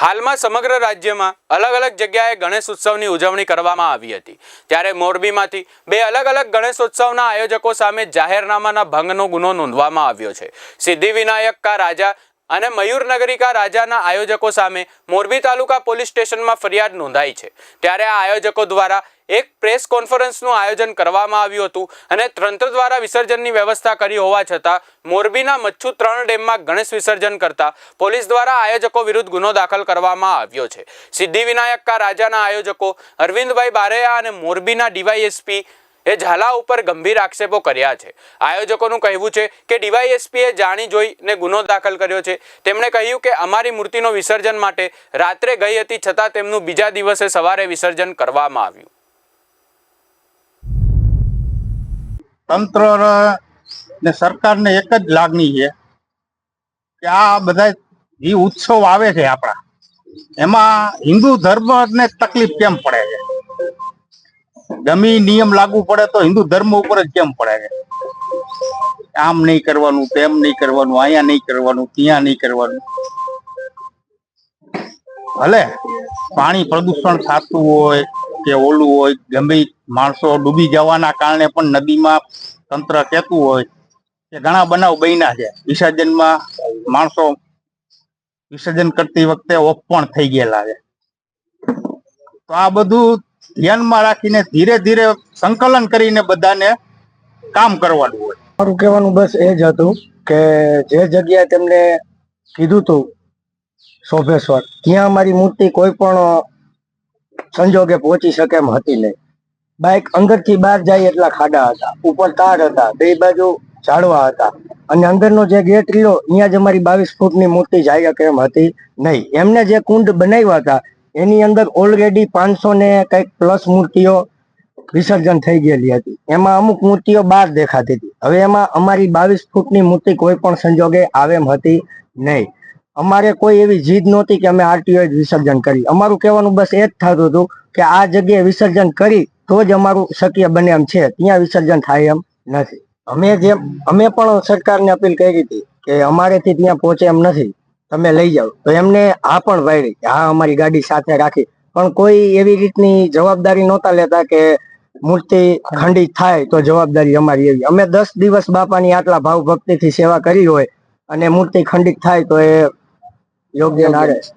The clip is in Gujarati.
હાલમાં સમગ્ર રાજ્યમાં અલગ અલગ જગ્યાએ ગણેશ ઉત્સવની ઉજવણી કરવામાં આવી હતી. ત્યારે મોરબીમાંથી બે અલગ અલગ ગણેશોત્સવના આયોજકો સામે જાહેરનામાના ભંગનો ગુનો નોંધવામાં આવ્યો છે. સિદ્ધિવિનાયક કા રાજા અને મયુરનગરી કા રાજાના આયોજકો સામે મોરબી તાલુકા પોલીસ સ્ટેશનમાં ફરિયાદ નોંધાઈ છે. ત્યારે આ આયોજકો દ્વારા એક પ્રેસ કોન્ફરન્સનું આયોજન કરવામાં આવ્યું હતું અને તંત્ર દ્વારા વિસર્જનની વ્યવસ્થા કરી હોવા છતાં મોરબીના મચ્છુ ત્રણ ડેમમાં ગણેશ વિસર્જન કરતા પોલીસ દ્વારા આયોજકો વિરુદ્ધ ગુનો દાખલ કરવામાં આવ્યો છે. સિદ્ધિવિનાયકકા રાજાના આયોજકો અરવિંદભાઈ બારૈયા અને મોરબીના ડીવાયએસપી એ ઝાલા ઉપર ગંભીર આક્ષેપો કર્યા છે. આયોજકોનું કહેવું છે કે ડીવાયએસપીએ જાણી જોઈને ગુનો દાખલ કર્યો છે. તેમણે કહ્યું કે અમારી મૂર્તિનો વિસર્જન માટે રાત્રે ગઈ હતી છતાં તેમનું બીજા દિવસે સવારે વિસર્જન કરવામાં આવ્યું. તંત્ર ને સરકારને એક જ લાગણી છે કે આ બધા જે ઉત્સવ આવે છે આપણા, એમાં હિન્દુ ધર્મને તકલીફ કેમ પડે? ગમે નિયમ લાગુ પડે તો હિન્દુ ધર્મ ઉપર જ કેમ પડે છે? આમ નહીં કરવાનું, તેમ નહીં કરવાનું, અહીંયા નહીં કરવાનું, ત્યાં નહીં કરવાનું. ભલે પાણી પ્રદૂષણ થતું હોય કે ઓલું હોય ગમે માણસો ડૂબી જવાના કારણે પણ નદીમાં તંત્ર કહેતું હોય કે ઘણા બનાવ બન્યા છે. વિસર્જનમાં માણસો વિસર્જન કરતી વખતે ઓફ પણ થઈ ગયેલા છે. તો આ બધું ધ્યાનમાં રાખીને ધીરે ધીરે સંકલન કરીને બધાને કામ કરવાનું હોય. મારું કહેવાનું બસ એ જ હતું કે જે જગ્યાએ તેમને કીધું હતું શોભેશ્વર ત્યાં અમારી મૂર્તિ કોઈ પણ સંજોગે પહોંચી શકે એમ હતી નહીં. બાઇક અંદરથી બહાર જાય એટલા ખાડા હતા, ઉપર તાર હતા, બે બાજુ ઝાડવા હતા અને અંદરનો જે ગેટ રહ્યો અહીંયા જ અમારી બાવીસ ફૂટની મૂર્તિ જાય કે એમ હતી નહીં. એમને જે કુંડ બનાવ્યા હતા એની અંદર ઓલરેડી પાંચસો ને કંઈક પ્લસ મૂર્તિઓ વિસર્જન થઈ ગયેલી હતી. એમાં અમુક મૂર્તિઓ બહાર દેખાતી હતી. હવે એમાં અમારી બાવીસ ફૂટની મૂર્તિ કોઈ પણ સંજોગે આવે એમ હતી નહીં. અમારે કોઈ એવી જીદ નહોતી કે અમે આરટીઓ વિસર્જન કરી. અમારું કહેવાનું બસ એ જ થતું હતું કે આ જગ્યાએ વિસર્જન કરી તો જ અમારું શક્ય બને એમ છે. ત્યાં વિસર્જન થાય એમ નથી. અમે જેમ અમે પણ સરકારને અપીલ કરી હતી કે અમારેથી ત્યાં પહોંચે એમ નથી. તમે લઈ જાઓ. તો એમને આ પણ વાયરી કે હા, અમારી ગાડી સાથે રાખી. પણ કોઈ એવી રીતની જવાબદારી નહોતા લેતા કે મૂર્તિ ખંડિત થાય તો જવાબદારી અમારી એવી. અમે દસ દિવસ બાપાની આટલા ભાવ ભક્તિથી સેવા કરી હોય અને મૂર્તિ ખંડિત થાય તો એ યોગ્ય ના